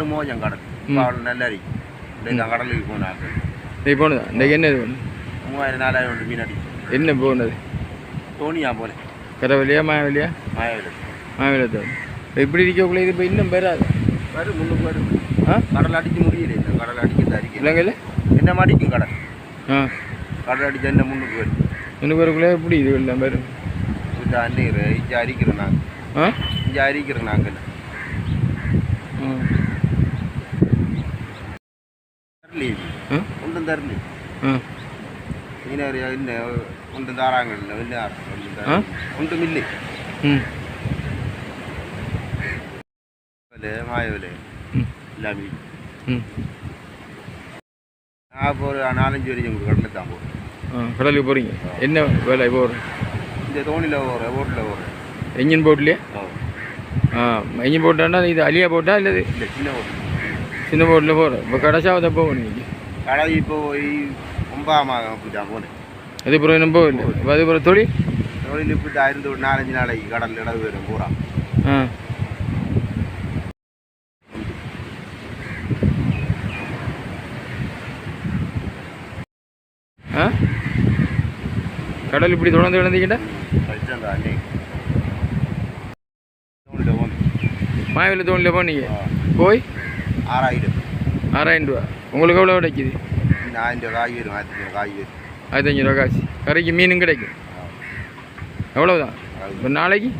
கடும் மோஜம் கடல் இப்போ அவள் நல்லா இருக்கு இந்த கடலுக்கு போனாங்க. நீ போனதா? இன்றைக்கு என்ன இது மூவாயிரம் நாலாயிரம் ஒன்று மீன் அடிக்கும். என்ன போனது? தோணியா போல. கரவலியா மாயவலியா? மாயாவில் மாயவலத்தோடு இப்படி இருக்கக்குள்ள இது இப்போ இன்னும் பெறாது. வரும் முன்னுக்கு வரும். ஆ? கடல் அடிக்க முடியல இந்த கடல் அடிக்கிறது அடிக்கல இல்லைங்கல்ல என்ன மாடிக்கும் கடல்? ஆ. கடல் அடிச்சா என்ன முன்னுக்கு வரும்? இன்னும் வரக்குள்ளே எப்படி இது எல்லாம் பேர் இந்த அண்ணீர் இங்கே அரிக்கிறோம் நாங்கள் ஆ? இங்கே அரிக்கிறோம் நாங்கள் ஆ தரலி தாராங்க இல்லை என்ன ஆ? ஒன்றும் இல்லை ம் மாயவில் ம் எல்லாமே ம் நான் இப்போ ஒரு நாலஞ்சு வரைக்கும் உங்களுக்கு கடலில் தான் போகிறேன் ஆ கடலுக்கு போகிறீங்க என்ன வேலை போகிறேன் இந்த தோணியில் போகிறேன் போட்டில் போகிறேன் என்ஜின் போட்லையே ஆ என்ஜின் போட்டாண்டா இது அலியா போட்டா இல்லை இல்லை சின்ன போட்டு சின்ன போட்டில் போகிறேன் இப்போ கடைசாவதை போகணும் நீங்கள் கடை இப்போ போய் ஒன்பதாம் மாதம் அப்படி தான் போனேன் அது பிறகு என்ன போகல இப்போ அது பிறகு தொழில்? தொழில் இப்படி தான் இருந்து ஒரு நாலஞ்சு நாளைக்கு கடலில் இடவு வரும் பூரா. ஆ. ஆ? கடல் இப்படி தொடர்ந்து போனேன் மாயவில் தோணியில் போனீங்க. போய்? ஆறாயிரம். ஆறாயிரம் ரூபா. உங்களுக்கு எவ்வளோ கிடைக்குது ஆயிரம் ரூபா காய் வரும் ஆயிரத்தி ஐநூறு காய் வரும் ஆயிரத்தஞ்சு ரூபா காசு. கரைக்கு மீனும் கிடைக்கும். எவ்வளோதான் இப்போ நாளைக்கு?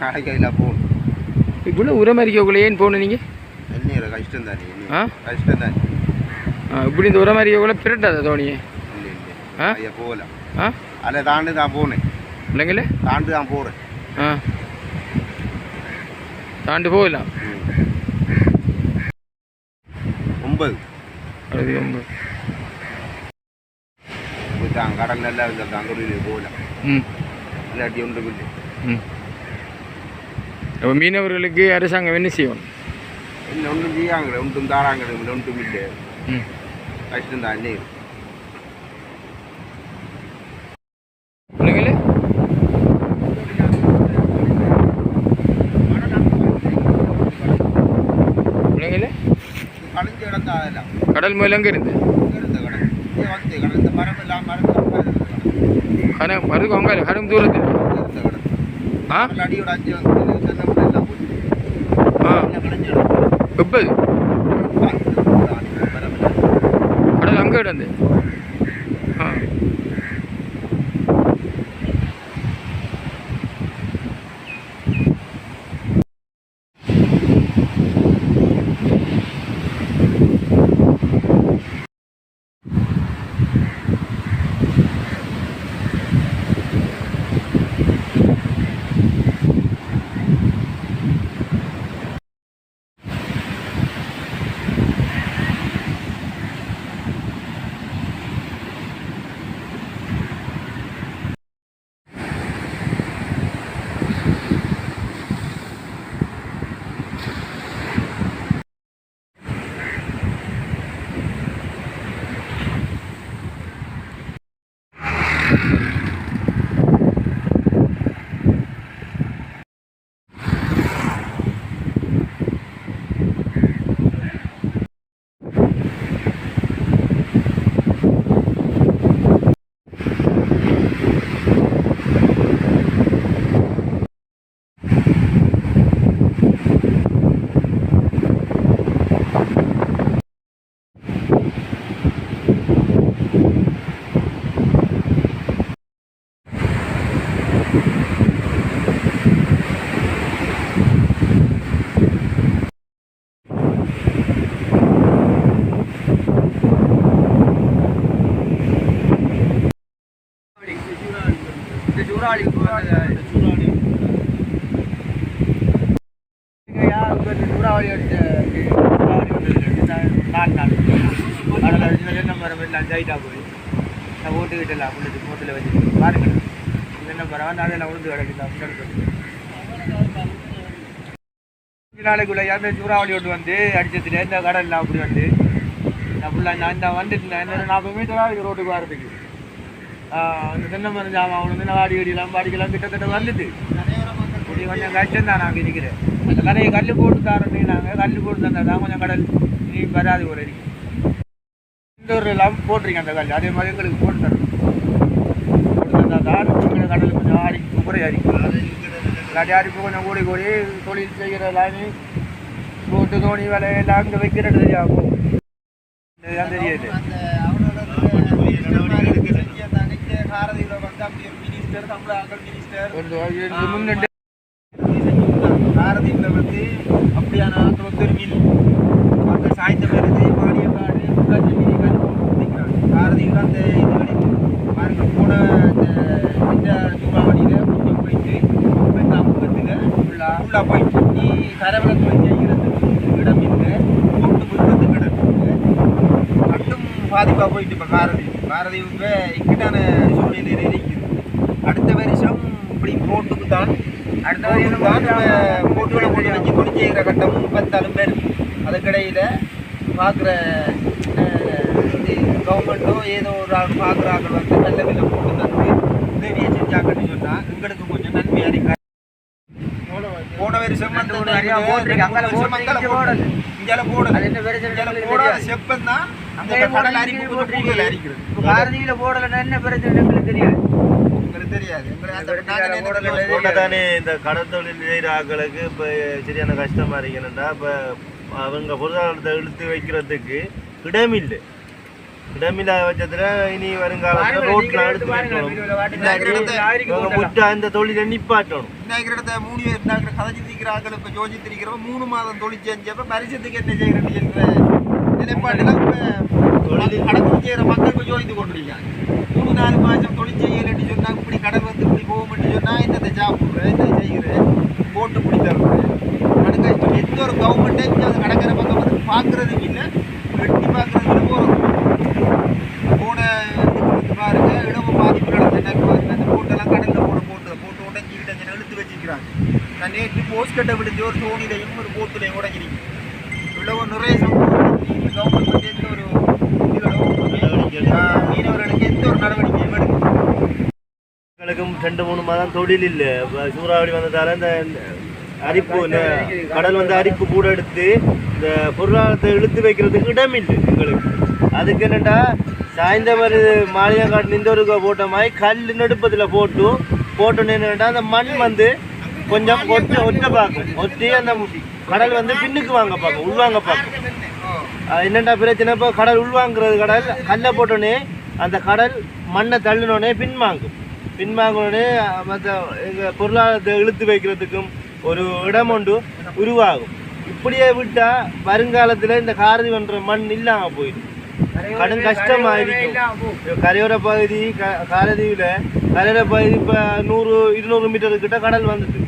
நாளைக்கு அதில் போகணும் இவ்வளோ உரமரிக்கக்குள்ளே ஏன் போகணும் நீங்கள் எண்ணெய் கஷ்டம் தானே ஆ? கஷ்டம் தானே. ஆ இப்படி இந்த உரமரிக்கக்குள்ளே பிரட்டாத தோணியே? ஆ? ஐயா போகலாம் ஆ? அதில் தாண்டி தான் போனேன். இல்லைங்களே தாண்டி தான் போகிறேன் ஆ. தாண்டு போகலாம். ஒன்பது. போகலாம் ம் இல்லாட்டி ஒன்றும் இல்லை ம் அப்போ மீனவர்களுக்கு அரசாங்கம் என்ன செய்யணும் இல்லை ஒன்றும் செய்யாங்களே ஒன்றும் தாராங்களே ஒன்றும் இல்லை கஷ்டம் தான் எண்ணெய் இல்லைங்களே இல்லைங்களே கழிஞ்ச இடம் தான் அதெல்லாம் கடல் மேல எங்கே இருந்து இங்கே இருந்த கடல் இங்கே வந்து கடல் கடல் மரம் எல்லாம் மரம் கனம் மருந்து அங்கே கடும் தூரத்தில். இருந்த கடல் ஆ? ஆ. எல்லாம் கடல் அங்கே இருந்து என்ன மரம் அதெல்லாம் உழுந்து கிடக்குது முன்னாடி நாளைக்குள்ள அந்த சூறாவளி ஒன்று வந்து அடிச்சதுல இந்த கடல்லாம் அப்படி வந்து. நான் ஃபுல்லாக நான் இந்த வந்துட்டு நாற்பது மீட்டர் ஆகுது ரோட்டுக்கு வரதுக்கு ஆஹ் அந்த தென்னை மரம் ஜாமான் அவனு வந்து வாடி வெடிலாம் பாடிக்கலாம் கிட்டத்தட்ட வந்துட்டு. கொடி கொஞ்சம் கஷ்டம் தான் நாங்கள் இருக்கிறேன் அந்த கடையை கல் போட்டு தரேன்னு நாங்கள் கல் போட்டு தந்தா தான் கொஞ்சம் கடல் நீ வராது ஒரு அடி. இந்த ஒரு லம் போட்டிருக்கேன் அந்த கல் அதே மாதிரி எங்களுக்கு போட்டு தரணும். இருந்தால்தான் இருக்கிற தான் கடல் கொஞ்சம் ஆடி குறை அடிக்கும் கடை அடிப்பு கொஞ்சம் கூடி கூடி தொழில் செய்கிற லானி போட்டு தோணி வேலை எல்லாம் அங்கே வைக்கிறது தெரியாகும் தெரியாது பாரதியில் வந்து அப்படியான ஆட்கள் சாய்ந்த பிறகு மானியக்காடு முக்காட்சி பாரதியில் அந்த இது வரைக்கும் பாருங்க போன இந்த இந்த சூறாவளியில் கொஞ்சம் போயிட்டு இப்போ இந்த அமுகத்தில் ஃபுல்லாக ஃபுல்லாக போயிட்டு நீ கரவலை தொழில் செய்கிறதுக்கு இடம் இல்லை போட்டு விடுறதுக்கு இடம் இல்லை பாதிப்பாக போயிட்டு இப்போ பாரதி பாரதி இப்போ இக்கட்டான சூழ்நிலையில் இருக்குது அடுத்த வருஷம் இப்படி போட்டுக்கு தான் அடுத்த வருஷம் தான் போட்டுகளை கொண்டு வச்சு தொழில் செய்கிற கட்டம் முப்பத்தாலும் பேர் அதுக்கிடையில் பார்க்குற கவர்மெண்ட்டோ ஏதோ ஒரு ஆள் பார்க்குற ஆட்கள் வந்து நல்ல விலை போட்டு தந்து உதவியை செஞ்சாங்கன்னு சொன்னால் எங்களுக்கு கொஞ்சம் நன்மையாக இருக்கு போன வருஷம் போட்டிருக்கு. அங்கால போட்டிருக்கு, போடல. இங்கால போடல போடாத தெரியாது. கடல் பாரதியில போடலைன்னா என்ன பிரச்சனை எங்களுக்கு தெரியாது உங்களுக்கு தெரியாது. எங்களுக்கு அந்த வெட்டிக்கார நாங்க என்ன போடல, தெரியாது. தெரியாது. தானே இந்த கடத்தொழில் செய்கிற ஆட்களுக்கு இப்போ சரியான கஷ்டமா இருக்கணும்டா இப்போ அவங்க பொருளாதாரத்தை இழுத்து வைக்கிறதுக்கு இடமில்லை. இடமில்லாத பட்சத்தில் இனி வருங்காலத்தில் ரோட்டில் எடுத்து வைக்கணும். இந்த இடத்தை இவங்க முட்டா இந்த தொழிலை நிப்பாட்டணும். இன்னாக்கிற இடத்த மூணு பேர் கதைச்சு தீக்கிற ஆட்கள் இப்போ யோசித்து திரிக்கிறவங்க மூணு மாதம் தொழில் செஞ்சப்ப பரிசத்துக்கு என்ன செய்யறது நிலைப்பாட்டில் இப்போ செய்கிற மக்கள் இப்போ யோசித்து கொண்டிருக்காங்க மூணு நாலு மாதம் தொழில் செய்யலன்னு சொன்னால் இப்படி கடல் வந்து இப்படி போகும்னு சொன்னால் என்னத்தை சாப்பிட்றேன் என்ன செய்கிறேன் போட்டு பிடி தர்றேன் கணக்கு எந்த ஒரு கவர்மெண்ட்டே அது கடற்கரை பக்கம் வந்து பார்க்குறதுக்கு இல்லை வெட்டி பார்க்குறதுக்கு போகிறோம் போன பாருங்க இடவு பாதிப்பு நடந்த பாருங்க அந்த போட்டெல்லாம் கடலில் போட போட்டு போட்டு உடஞ்சி அங்கே இழுத்து வச்சிருக்கிறாங்க நான் நேற்று போஸ்ட் கட்டை விழுந்து ஒரு தோணிலையும் ரெண்டு மூணு மாதம் தொழில் இல்லை. இப்போ சூறாவளி வந்ததால இந்த அரிப்பு இந்த கடல் வந்து அரிப்பு கூட எடுத்து இந்த பொருளாதாரத்தை இழுத்து வைக்கிறதுக்கு இடம் இல்லை எங்களுக்கு. அதுக்கு என்னென்னா சாய்ந்த மாதிரி மாளிகைக்காட்டு இந்த ஒரு போட்ட மாதிரி கல் நடுப்பத்தில் போட்டு போட்டோன்னு என்னென்னா அந்த மண் வந்து கொஞ்சம் ஒற்ற ஒற்ற பார்க்கும். ஒட்டி அந்த கடல் வந்து பின்னுக்கு வாங்க பார்க்கும் உள்வாங்க பார்க்கும். என்னென்னா பிரச்சனை? இப்போ கடல் உள்வாங்கிறது கடல் கல்லை போட்டோன்னே அந்த கடல் மண்ணை தள்ளினோடனே பின்வாங்கும். பின்வாங்கினோடனே மற்ற எங்கள் பொருளாதாரத்தை இழுத்து வைக்கிறதுக்கும் ஒரு இடம் ஒன்று உருவாகும். இப்படியே விட்டால் வருங்காலத்தில் இந்த காரதி பண்ற மண் இல்லாமல் போயிடும். கடும் கஷ்டமா இருக்கும் கரையோர பகுதி க- காரதீவில் கரையோர பகுதி இப்போ நூறு இருநூறு மீட்டர் கிட்ட கடல் வந்துட்டு.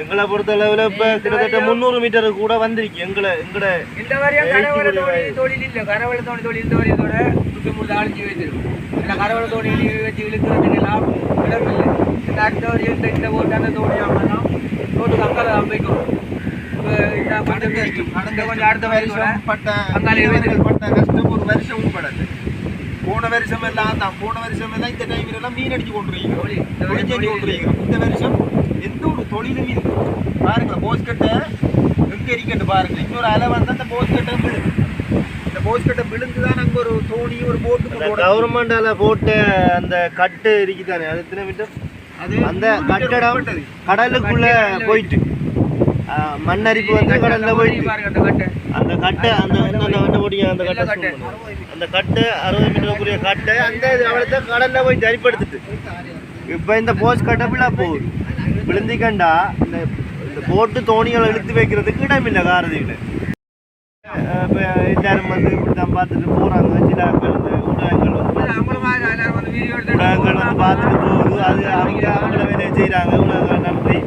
எங்களை பொறுத்தளவில் இப்போ கிட்டத்தட்ட முந்நூறு மீட்டருக்கு கூட வந்திருக்கு. எங்களை எங்களை இந்த வரையும் கரவள கொண்டு தோணி. தொழில் இல்லை. கரவள தோணி தொழில் இந்த சுற்றி முழுது அழிஞ்சு வைத்திருக்கும். ஏன்னா கரவள தோணி வச்சு இழுக்கிறதுக்கு லாபம் இடம் இல்லை. இந்த அடுத்த வரையும் இந்த இந்த அந்த தோணி அங்கால அமைக்கணும் இப்போ இந்த கொஞ்சம் அடுத்த வருஷம் பட்ட பட்ட கஷ்டம் ஒரு வருஷம் உட்படாது. போன வருஷம் எல்லாம் தான் போன வருஷம் எல்லாம் இந்த டைம்ல எல்லாம் மீன் அடிச்சு தொழில். இந்த வருஷம் எந்த ஒரு தொழிலும் இல்லை. பாருங்க போஸ்கட்டை எங்க இருக்கட்டு பாருங்க இன்னொரு அலை வந்து அந்த போஸ்கட்டை விழுது இந்த போஸ்கட்டை விழுந்து தான் அங்க ஒரு தோணி ஒரு போட்டு கவர்மெண்டால போட்ட அந்த கட்டு இருக்குதானே? அது எத்தனை மீட்டர் அந்த கட்டடம் கடலுக்குள்ள போயிட்டு. மண்ணரிப்பு வந்து கடல்ல போயிட்டு. அந்த கட்டை. அந்த கட்டை போட்டீங்க? அந்த கட்டை. அந்த கட்டை அறுபது மீட்டருக்குரிய கட்டை அந்த அவளத்தை கடல்ல போய் அரிப்படுத்துட்டு இப்போ இந்த போஸ்ட் கட்டை ஃபுல்லாக போகுது. விழுந்திக்கண்டா இந்த இந்த போட்டு தோணிகளை இழுத்து வைக்கிறதுக்கு இடம் இல்லை காரதியில் இப்போ எல்லாரும் வந்து இப்படி தான் பார்த்துட்டு போகிறாங்க சிலாக்கள் இந்த ஊடகங்கள் வந்து ஊடகங்கள் வந்து பார்த்துட்டு போகுது. அது அவங்க அவங்கள வேலையை செய்கிறாங்க ஊடகங்கள் நன்றி.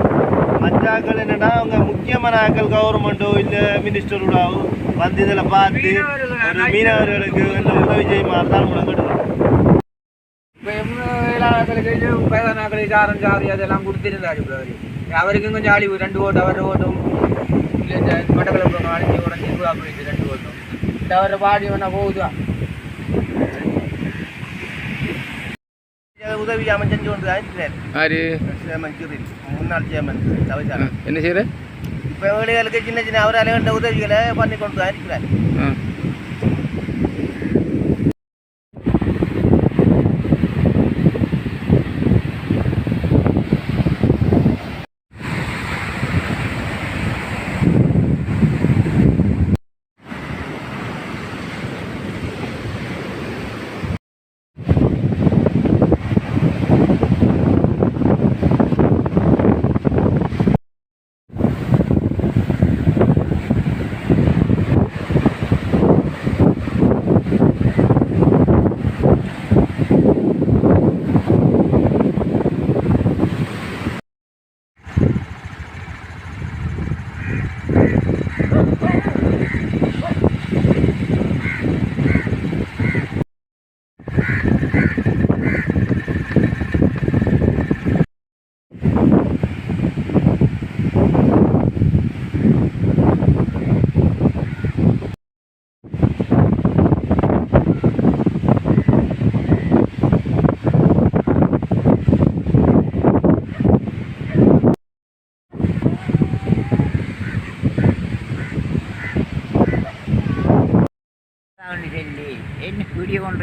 மற்றாக்கள் என்னன்னா அவங்க முக்கியமான ஆட்கள் கவர்மெண்ட்டோ இல்லை மினிஸ்டரோடாவோ வந்து இதில் பார்த்து ஒரு மீனவர்களுக்கு உதவி செய்யுமாறு தான் முழங்கிட்டு வேளாண்களுக்கு பேதனாக்களுக்கு ஆரஞ்சாறு அதெல்லாம் கொடுத்திருந்தாரு அவரு. அவருக்கும் கொஞ்சம் அழிவு ரெண்டு ஓட்டு அவர் ஓட்டும் இல்லை இந்த மட்டக்களப்பு அழிஞ்சு உடஞ்சி போயிட்டு ரெண்டு ஓட்டும் இந்த அவரை பாடி வேணா போகுதா உதவி அவன் செஞ்சு கொண்டு முன்னாள் தவிசாரன் என்ன செய்கிற இப்போ ஏழைகளுக்கு சின்ன சின்ன அவரால் வேண்ட உதவிகளை பண்ணி கொண்டு தான் இருக்கிறார்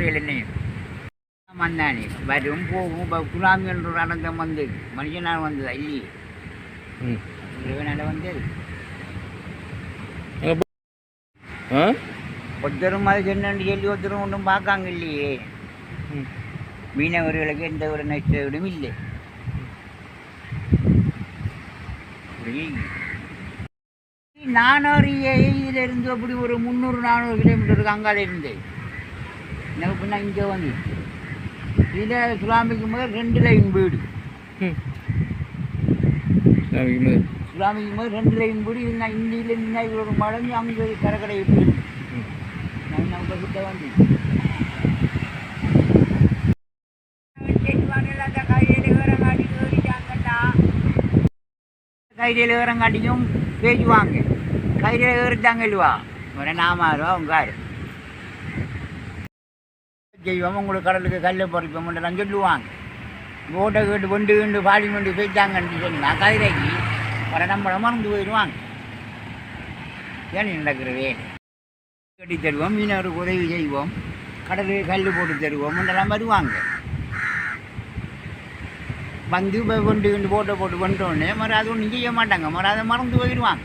புரியலைன்னு. வந்தானே. வரும் போகும் இப்போ குலாமிகள் ஒரு அடங்கம் வந்தது வந்தது? இல்லையே. இறைவனால் வந்தது. ஒருத்தரும் அது சொன்னு சொல்லி ஒருத்தரும் ஒன்றும் பார்க்காங்க இல்லையே. மீனவர்களுக்கு எந்த ஒரு நஷ்டம் இல்லை. நானூறு இதிலிருந்து அப்படி ஒரு முந்நூறு நானூறு கிலோமீட்டருக்கு அங்கால இருந்தேன் எனக்கு பின்ன இங்கே வந்து. இதில் சுலாமிக்கும் போது ரெண்டு லைன் வீடு. நாளைக்கு முதல் ரெண்டு லைன் வீடு. இது நான் இந்தியில் நின்னா ஒரு மடங்கு அங்கே எப்படி ம் நான் நம்ம கிட்ட வந்து கைரியில் ஏறங்காட்டியும் பேசுவாங்க. கைரியில் ஏறிட்டாங்க இல்லவா? ஒரு நாமாரோ உங்காரு செய்வோம் உங்களுக்கு கடலுக்கு கல்லை பொறிப்போம்ன்றலாம் சொல்லுவாங்க. ஓட்டை கேட்டு கொண்டு கொண்டு பாடி கொண்டு போயிட்டாங்கன்னு சொன்னால் கதிரைக்கு வர நம்மளை மறந்து போயிடுவாங்க. ஏன் நடக்கிறதே? கட்டி தருவோம் மீனவருக்கு உதவி செய்வோம் கடலுக்கு கல் போட்டு தருவோம் என்றெல்லாம் வருவாங்க. வந்து கொண்டு கொண்டு போட்டை போட்டு கொண்டோடனே மறு அது ஒன்றும் செய்ய மாட்டாங்க. மறு அதை மறந்து போயிடுவாங்க.